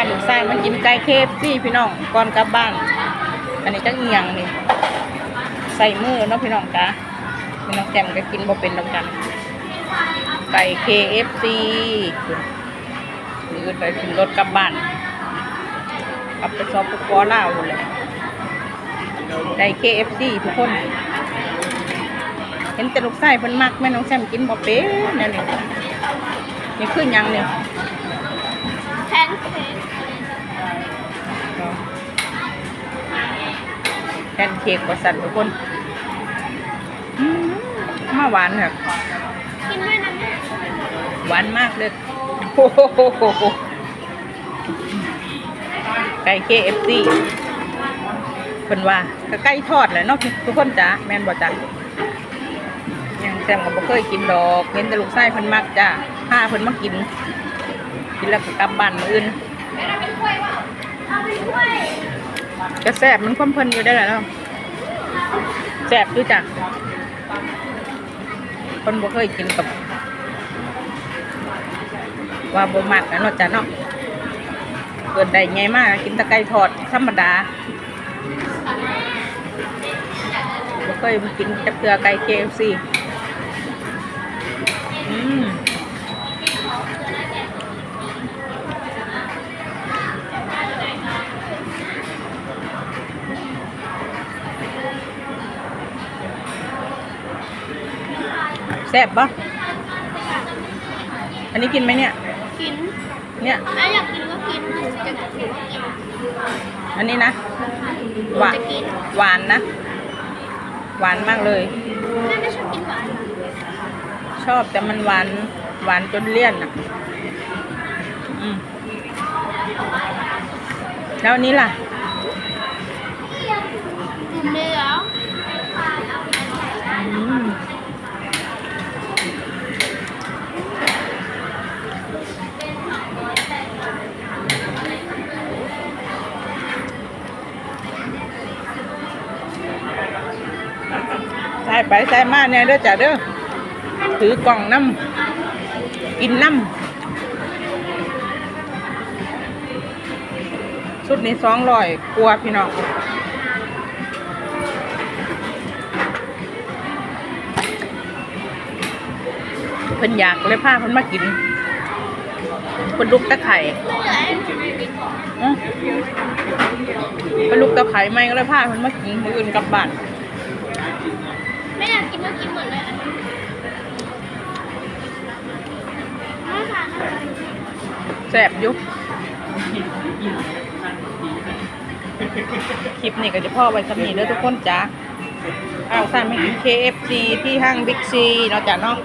าลูกชายมากินไก่เคฟซี่พี่น้องก่อนกลับบ้าน อันนี้จักเอียงนี่ใส่มือเนาะพี่น้องจ้าพี่น้องแจมก็กินบ่เป็นดอกกันไก่ KFC หรือไปขึ้นรถกลับบ้านกลับไปซอปปอล่าวเลยไก่ KFC ทุกคน เห็นแต่ลูกไส้เพิ่นมักแม่น้องแซมกินบ่เป็นนั่นนี่นี่คือยังเนี่ย แพนเค้กกว่าสันทุกคนอืมมาหวานครับกินด้วยนะแม่หวานมากเลยโอ้โหไก่ KFC เพิ่นว่าก็ไก่ทอดแหละเนาะทุกคนจ้าแม่นบ่จ้ายังแซมก็บ่เคยกินดอกเห็นแต่ลูกไส้เพิ่นมักจ้าพาเพิ่นมากิน กินแล้วก็กลับบ้านมื้ออื่น เอาไปถ้วยจะแสบมันความเพลินอยู่ได้แหละเนาะแสบด้วยจ้ะคนบ่เคยกินกับ ว่าบ่มักนะเนาะจ้ะเนาะเกิดได้ไงมากกินตะไก่ทอดธรรมดาบ่เคยกินจับเกลือไก่ KFC อืม แซ่บปะอันนี้กินไหมเนี่ย กิน เนี่ยแล้วอยากกินก็กินหนูจะกินอันนี้นะหวานจะกินหวานนะ หวานมากเลยแม่ไม่ชอบกินหวานชอบแต่มันหวานหวานจนเลี่ยนอะอืมแล้วอันนี้ล่ะกินได้ ไปใส่มาเนี่ยเด้อจ้ะเด้อถือกล่องน้ำกินน้ำชุดนี้สองร้อยกลัวพี่น้องเพิ่นอยากเลยพาเพิ่นมากินเพิ่นลุกตะไคร่เพิ่นลุกตะไคร่ไม่ก็เลยพาเพิ่นมากินมื้ออื่นกลับบ้าน ไม่อกกินหมดเลยอันนี้ไม่ทานอะไรแสบยุบคลิปนี้ก็จะพ่อไว้สำนีเด้อทุกคนจ้าเอาสั่นมากิน KFC ที่ห้างบิ๊กซีเนาะจ้ะเนาะ